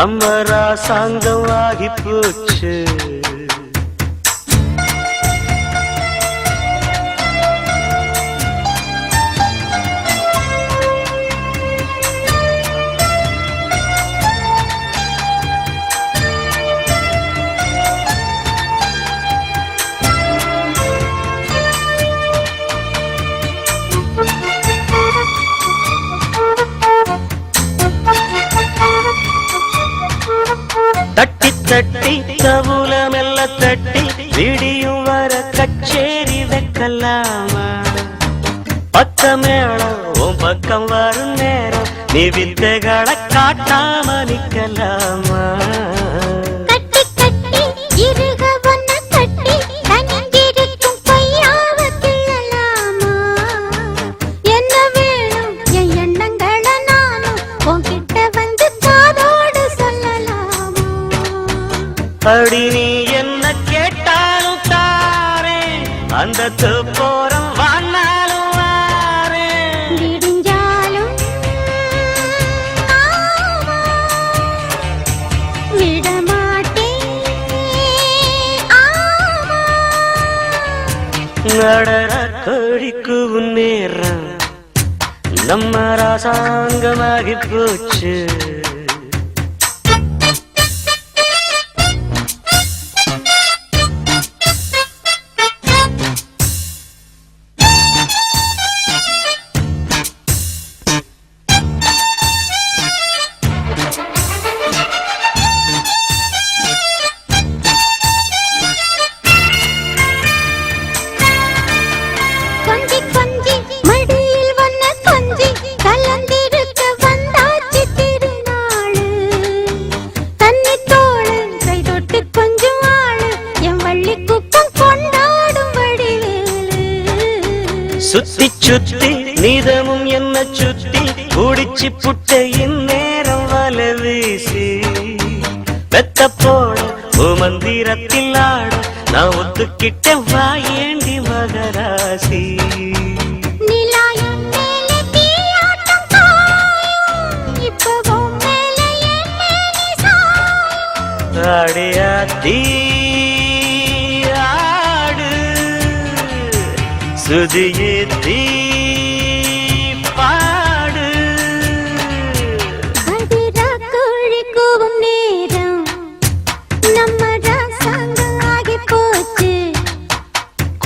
நம்ம ராசாங்கம் ஆகி போச்சு தட்டி கவுல மெல்ல தட்டி விடியும் வர கச்சேரி வைக்கலாமா பக்க மேளம் உன் பக்கம் வரும் நேரம் நீ வித்தைகளை காட்டாம நிக்கலாமா அடி நீ என்ன கேட்டாலும் தாரேன் அந்த போறம் வானாலும் வாரேன் விடிஞ்சாலும் விடமாட்டேன். நடர கழிக்கு நேரம். நம்ம ராசாங்கமாகி போச்சு. சுத்தி நீதமும் என்ன சுத்தி குடிச்சு புட்ட இந்நேரம் வல வீசி. வெத்த போட மந்திரத்தில் ஆட நான் ஒத்துக்கிட்ட வாயேண்டி மகராசி. நிலா என் மேலே தீயாட்டம்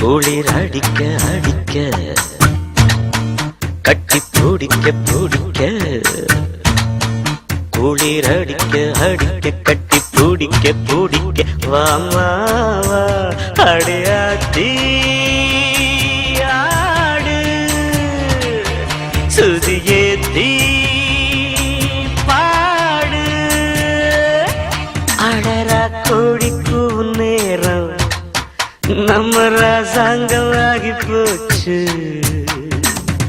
குளிர் அடிக்க அடிக்க. கட்டி பிடிக்க பிடிக்க. குளிர் அடிக்க அடிக்க கட்டி பிடிக்க பிடிக்க. வாமா வா அடியாத்தி ஆடு தீ பாடு. அடரா கோழிக்கு நேர நம்ம ராசாங்கವಾಗಿ போச்சு.